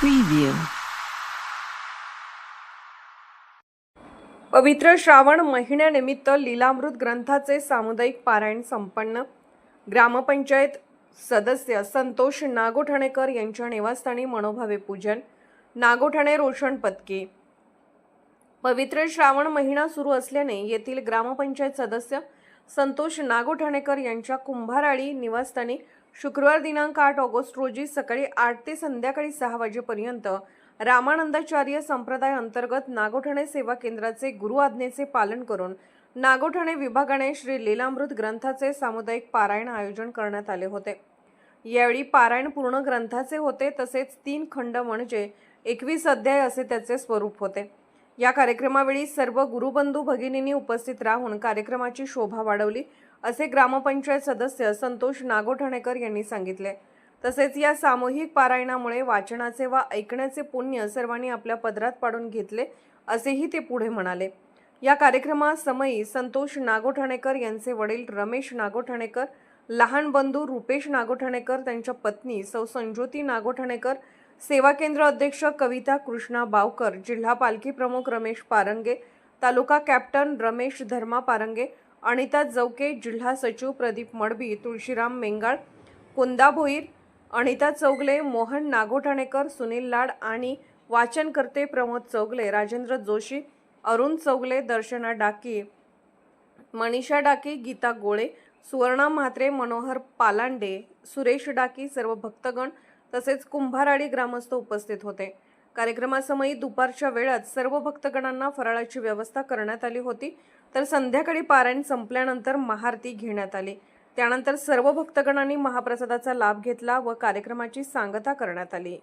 Preview पवित्र श्रावण महिन्यानिमित्त लिलामृत ग्रंथाचे सामुदायिक पारायण संपन्न. ग्रामपंचायत सदस्य संतोष नागोठणेकर यांच्या निवासस्थानी मनोभावे पूजन. नागोठाणे रोषण पत्के पवित्र श्रावण महिना सुरू असल्याने येथील ग्रामपंचायत सदस्य संतोष नागोठणेकर यांच्या कुंभाराळी निवासस्थानी शुक्रवार दिनांक आठ ऑगस्ट रोजी सकाळी आठ ते संध्याकाळी सहा वाजेपर्यंत रामानंदाचार्य संप्रदाय अंतर्गत नागोठाणे सेवा केंद्राचे गुरु आज्ञेचे पालन करून नागोठाणे विभागाने श्री लीलामृत ग्रंथाचे सामुदायिक पारायण आयोजन करण्यात आले होते. यावेळी पारायण पूर्ण ग्रंथाचे होते तसेच तीन खंड म्हणजे एकवीस अध्याय असे त्याचे स्वरूप होते. या कार्यक्रमावेळी सर्व गुरुबंधू भगिनींनी उपस्थित राहून कार्यक्रमाची शोभा वाढवली. असे ग्रामपंचायत सदस्य संतोष नागोठाणेकर यांनी सांगितले. तसेच या सामूहिक पारायणामुळे वाचनाचे वा ऐकण्याचे पुण्य सर्वांनी आपल्या पदरात पाडून घेतले असेही ते पुढे म्हणाले. या कार्यक्रमासमयी संतोष नागोठाणेकर यांचे वडील रमेश नागोठाणेकर लहान बंधू रुपेश नागोठाणेकर त्यांच्या पत्नी सौ संज्योती नागोठाणेकर सेवा केंद्र अध्यक्ष कविता कृष्णा बावकर जिल्हा पालखी प्रमुख रमेश पारंगे तालुका कॅप्टन रमेश धर्मा पारंगे अनिता चौके जिल्हा सचिव प्रदीप मडबी तुळशीराम मेंगाळ कुंदा भोईर अनिता चौगले मोहन नागोठाणेकर सुनील लाड आणि वाचनकर्ते प्रमोद चौगले राजेंद्र जोशी अरुण चौगले दर्शना डाकी मनीषा डाकी गीता गोळे सुवर्णा म्हात्रे मनोहर पालांडे सुरेश डाकी सर्व भक्तगण तसेच कुंभाराडी ग्रामस्थ उपस्थित होते. कार्यक्रमासमयी दुपारच्या वेळात सर्व भक्तगणांना फराळाची व्यवस्था करण्यात आली होती. तर संध्याकाळी पारायण संपल्यानंतर महाआरती घेण्यात आली. त्यानंतर सर्व भक्तगणांनी महाप्रसादाचा लाभ घेतला व कार्यक्रमाची सांगता करण्यात आली.